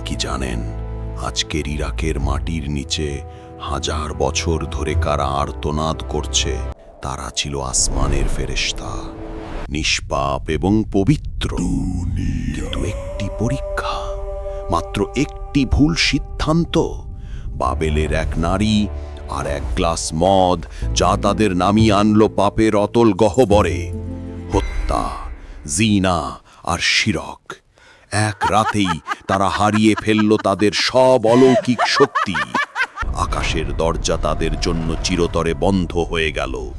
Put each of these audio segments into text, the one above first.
আপনি কি জানেন, আজকের ইরাকের মাটির নিচে হাজার বছর ধরে কারা আর্তনাদ করছে, তারা ছিল আসমানের ফেরেশতা, নিষ্পাপ এবং পবিত্র। কিন্তু একটি পরীক্ষা, মাত্র একটি ভুল সিদ্ধান্ত, বাবেলের এক নারী আর এক গ্লাস মদ যা তাদের নামিয়ে আনলো পাপের অতল গহ্বরে, হত্যা, জিনা আর শিরক। এক রাতেই তারা হারিয়ে ফেলল তাদের সব অলৌকিক শক্তি। আকাশের দরজা তাদের জন্য চিরতরে বন্ধ হয়ে গেল।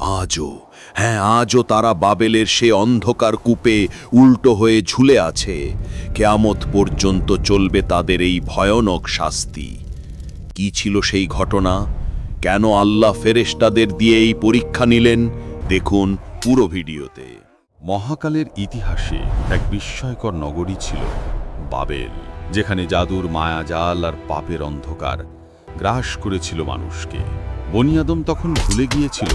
আজও হ্যাঁ আজও তারা বাবেলের সে অন্ধকার কূপে উল্টো হয়ে ঝুলে আছে। কেয়ামত পর্যন্ত চলবে তাদের এই ভয়ানক শাস্তি। কি ছিল সেই ঘটনা? কেন আল্লাহ ফেরেশতাদের দিয়ে এই পরীক্ষা নিলেন? দেখুন পুরো ভিডিওতে। মহাকালের ইতিহাসে এক বিস্ময়কর নগরী ছিল বাবেল, যেখানে জাদুর মায়াজাল আর পাপের অন্ধকার গ্রাস করেছিল মানুষকে। বনিয়াদম তখন ভুলে গিয়েছিল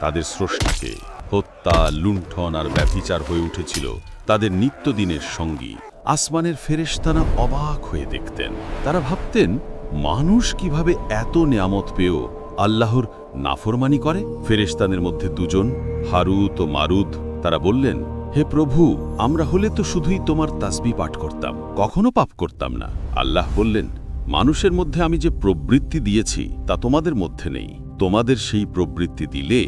তাদের স্রষ্টাকে হত্যা, লুণ্ঠন আর ব্যভিচার হয়ে উঠেছিল তাদের নিত্যদিনের সঙ্গী। আসমানের ফেরেশতানা অবাক হয়ে দেখতেন। তারা ভাবতেন, মানুষ কীভাবে এত নেয়ামত পেয়েও আল্লাহর নাফরমানি করে? ফেরেস্তানের মধ্যে দুজন, হারুত ও মারুদ তারা বললেন, হে প্রভু, আমরা হলে তো শুধুই তোমার তাসবি পাঠ করতাম, কখনো পাপ করতাম না। আল্লাহ বললেন, মানুষের মধ্যে আমি যে প্রবৃত্তি দিয়েছি, তা তোমাদের মধ্যে নেই। তোমাদের সেই প্রবৃত্তি দিলে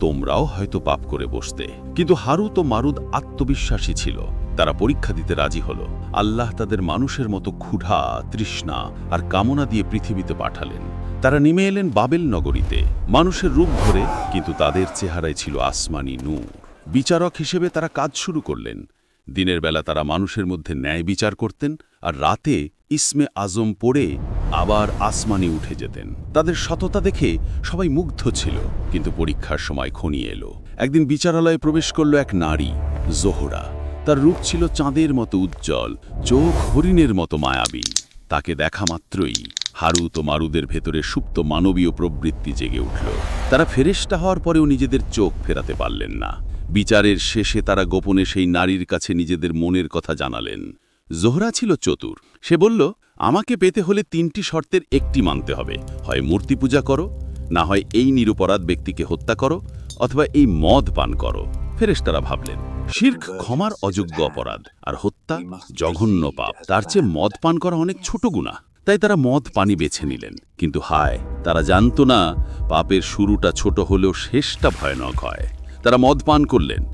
তোমরাও হয়তো পাপ করে বসতে। কিন্তু হারুত ও মারুদ আত্মবিশ্বাসী ছিল, তারা পরীক্ষা দিতে রাজি হল। আল্লাহ তাদের মানুষের মতো ক্ষুধা, তৃষ্ণা আর কামনা দিয়ে পৃথিবীতে পাঠালেন। তারা নেমে এলেন বাবেল নগরীতে। মানুষের রূপ ধরে, কিন্তু তাদের চেহারায় ছিল আসমানি নূর। বিচারক হিসেবে তারা কাজ শুরু করলেন। দিনের বেলা তারা মানুষের মধ্যে ন্যায় বিচার করতেন আর রাতে ইসমে আজম পড়ে আবার আসমানে উঠে যেতেন। তাদের সততা দেখে সবাই মুগ্ধ ছিল, কিন্তু পরীক্ষার সময় খনিয়ে এলো। একদিন বিচারালয়ে প্রবেশ করল এক নারী, জোহরা। তার রূপ ছিল চাঁদের মতো উজ্জ্বল, চোখ হরিণের মতো মায়াবী। তাকে দেখা মাত্রই হারুত ও মারুদের ভেতরে সুপ্ত মানবীয় প্রবৃত্তি জেগে উঠল। তারা ফেরেস্টা হওয়ার পরেও নিজেদের চোখ ফেরাতে পারলেন না। বিচারের শেষে তারা গোপনে সেই নারীর কাছে নিজেদের মনের কথা জানালেন। জোহরা ছিল চতুর। সে বলল, আমাকে পেতে হলে তিনটি শর্তের একটি মানতে হবে। হয় মূর্তি পূজা করো, না হয় এই নিরপরাধ ব্যক্তিকে হত্যা করো, অথবা এই মদ পান করো। ফেরেশতারা ভাবলেন, শির্ক ক্ষমার অযোগ্য অপরাধ, আর হত্যা জঘন্য পাপ। তার চেয়ে মদ পান করা অনেক ছোট গুণা তাই তারা মদ পানি বেছে নিলেন। কিন্তু হায়, তারা জানতো না, পাপের শুরুটা ছোট হলেও শেষটা ভয়ানক হয়। তারা মদ পান করলেন।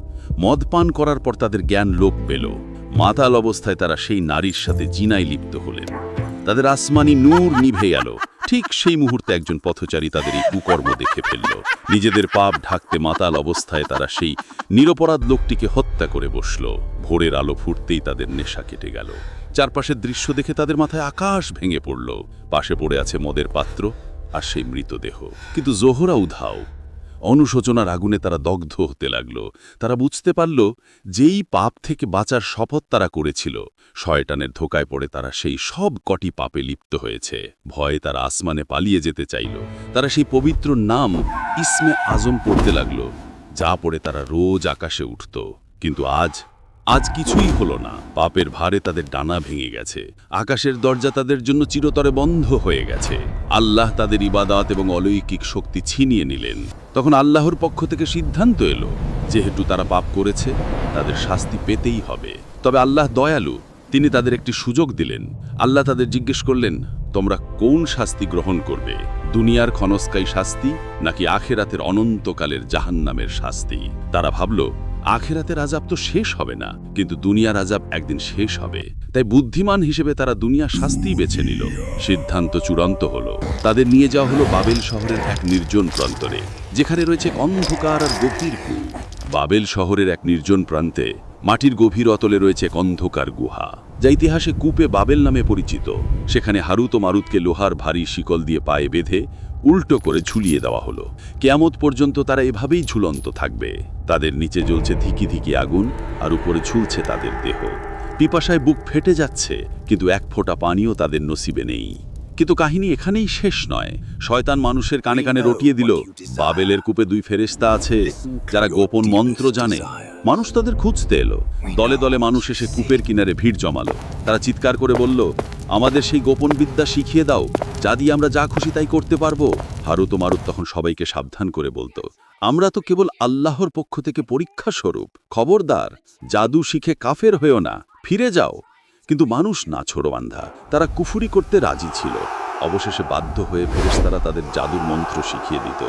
মদ পান করার পর তাদের জ্ঞান লোপ পেল। মাতাল অবস্থায় তারা সেই নারীর সাথে জিনায় লিপ্ত হলেন। তাদের আসমানি নূর নিভে গেল। ঠিক সেই মুহূর্তে একজন পথচারী তাদের এই কুকর্ম দেখে ফেলল। নিজেদের পাপ ঢাকতে মাতাল অবস্থায় তারা সেই নিরপরাধ লোকটিকে হত্যা করে বসল। ভোরের আলো ফুটতেই তাদের নেশা কেটে গেল। চারপাশের দৃশ্য দেখে তাদের মাথায় আকাশ ভেঙে পড়ল। পাশে পড়ে আছে মদের পাত্র আর সেই মৃতদেহ। কিন্তু জোহরা উধাও। অনুশোচনার আগুনে তারা দগ্ধ হতে লাগল। তারা বুঝতে পারল, যেই পাপ থেকে বাঁচার শপথ তারা করেছিল শয়টানের ধোকায় পড়ে তারা সেই সব কটি পাপে লিপ্ত হয়েছে। ভয়ে তারা আসমানে পালিয়ে যেতে চাইল। তারা সেই পবিত্র নাম ইসমে আজম পড়তে লাগল, যা পড়ে তারা রোজ আকাশে উঠত। কিন্তু আজ আজ কিছুই হলো না। পাপের ভারে তাদের ডানা ভেঙে গেছে। আকাশের দরজা তাদের জন্য চিরতরে বন্ধ হয়ে গেছে। আল্লাহ তাদের ইবাদাত এবং অলৌকিক শক্তি ছিনিয়ে নিলেন। তখন আল্লাহর পক্ষ থেকে সিদ্ধান্ত এলো, যেহেতু তারা পাপ করেছে, তাদের শাস্তি পেতেই হবে। তবে আল্লাহ দয়ালু, তিনি তাদের একটি সুযোগ দিলেন। আল্লাহ তাদের জিজ্ঞেস করলেন, তোমরা কোন শাস্তি গ্রহণ করবে? দুনিয়ার ক্ষণস্কাই শাস্তি নাকি আখেরাতের অনন্তকালের জাহান্নামের শাস্তি? তারা ভাবল আখেরাতের আজাব তো শেষ হবে না, কিন্তু দুনিয়ার আজাব একদিন শেষ হবে। তাই বুদ্ধিমান হিসেবে তারা দুনিয়া শাস্তি বেছে নিল। সিদ্ধান্ত চূড়ান্ত হলো। তাদের নিয়ে যাওয়া হলো বাবেল শহরের এক নির্জন প্রান্তরে, যেখানে রয়েছে অন্ধকার আর গভীর কূপ। বাবেল শহরের এক নির্জন প্রান্তে মাটির গভীর অতলে রয়েছে অন্ধকার গুহা, যা ইতিহাসে কূপে বাবেল নামে পরিচিত। সেখানে হারুত ও মারুতকে লোহার ভারী শিকল দিয়ে পায়ে বেঁধে উল্টো করে ঝুলিয়ে দেওয়া হলো। কেয়ামত পর্যন্ত তারা এভাবেই ঝুলন্ত থাকবে। তাদের নিচে জ্বলছে ধিকি ধিকি আগুন আর উপরে ঝুলছে তাদের দেহ। পিপাসায় বুক ফেটে যাচ্ছে, কিন্তু এক ফোঁটা পানিও তাদের নসিবে নেই। কিন্তু কাহিনী এখানেই শেষ নয়। শয়তান মানুষের কানে কানে রটিয়ে দিল, বাবেলের কূপে দুই ফেরেশতা আছে যারা গোপন মন্ত্র জানে। মানুষ তাদের খুঁজতে এলো। দলে দলে মানুষ এসে কূপের কিনারে ভিড় জমালো। তারা চিৎকার করে বলল আমাদের সেই গোপন বিদ্যা শিখিয়ে দাও, যা দিয়ে আমরা যা খুশি তাই করতে পারব। হারুত মারুত তখন সবাইকে সাবধান করে বলতো। আমরা তো কেবল আল্লাহর পক্ষ থেকে পরীক্ষা স্বরূপ। খবরদার, জাদু শিখে কাফের হয়েও না, ফিরে যাও। কিন্তু মানুষ না ছোড়বান্ধা তারা কুফুরি করতে রাজি ছিল। অবশেষে বাধ্য হয়ে ফেরেশতারা তাদের জাদুর মন্ত্র শিখিয়ে দিত।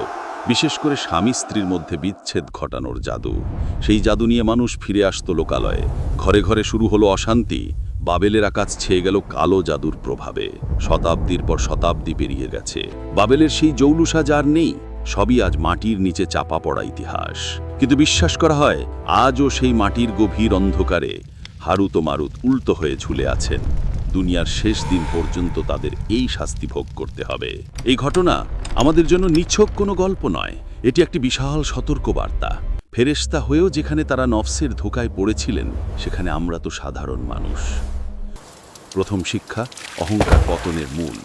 বিশেষ করে স্বামী স্ত্রীর মধ্যে বিচ্ছেদ ঘটানোর জাদু। সেই জাদু নিয়ে মানুষ ফিরে আসত লোকালয়ে। ঘরে ঘরে শুরু হলো অশান্তি। বাবেলের আকাশ ছেয়ে গেল কালো জাদুর প্রভাবে। শতাব্দীর পর শতাব্দী পেরিয়ে গেছে। বাবেলের সেই জৌলুসা যার নেই, সবই আজ মাটির নিচে চাপা পড়া ইতিহাস। কিন্তু বিশ্বাস করা হয়, আজও সেই মাটির গভীর অন্ধকারে হারুত মারুত উল্টো হয়ে ঝুলে আছেন। দুনিয়ার শেষ দিন পর্যন্ত তাদের এই শাস্তি ভোগ করতে হবে। এই ঘটনা আমাদের জন্য নিছক কোনো গল্প নয়। এটি একটি বিশাল সতর্কবার্তা। ফেরেশতা হয়েও যেখানে তারা নফসের ধোকায় পড়েছিলেন, সেখানে আমরা তো সাধারণ মানুষ। প্রথম শিক্ষা, অহংকার পতনের মূল।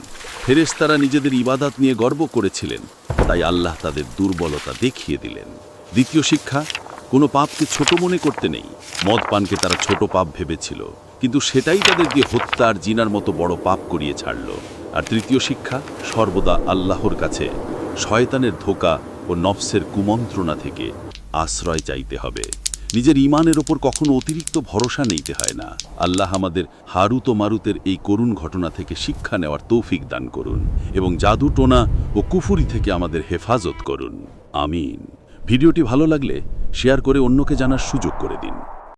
ফেরেশতারা নিজেদের ইবাদাত নিয়ে গর্ব করেছিলেন, তাই আল্লাহ তাদের দুর্বলতা দেখিয়ে দিলেন। দ্বিতীয় শিক্ষা, কোনো পাপকে ছোট মনে করতে নেই। মদ পানকে তারা ছোট পাপ ভেবেছিল, কিন্তু সেটাই তাদের দিয়ে হত্যা আর জিনার মতো বড় পাপ করিয়ে ছাড়ল। আর তৃতীয় শিক্ষা, সর্বদা আল্লাহর কাছে, শয়তানের ধোকা ও নফসের কুমন্ত্রণা থেকে আশ্রয় চাইতে হবে। নিজের ইমানের ওপর কখনো অতিরিক্ত ভরসা নিতে হয় না। আল্লাহ আমাদের হারুত মারুতের এই করুণ ঘটনা থেকে শিক্ষা নেওয়ার তৌফিক দান করুন এবং জাদু, টোনা ও কুফুরি থেকে আমাদের হেফাজত করুন। আমিন। ভিডিওটি ভালো লাগলে শেয়ার করে অন্যকে জানার সুযোগ করে দিন।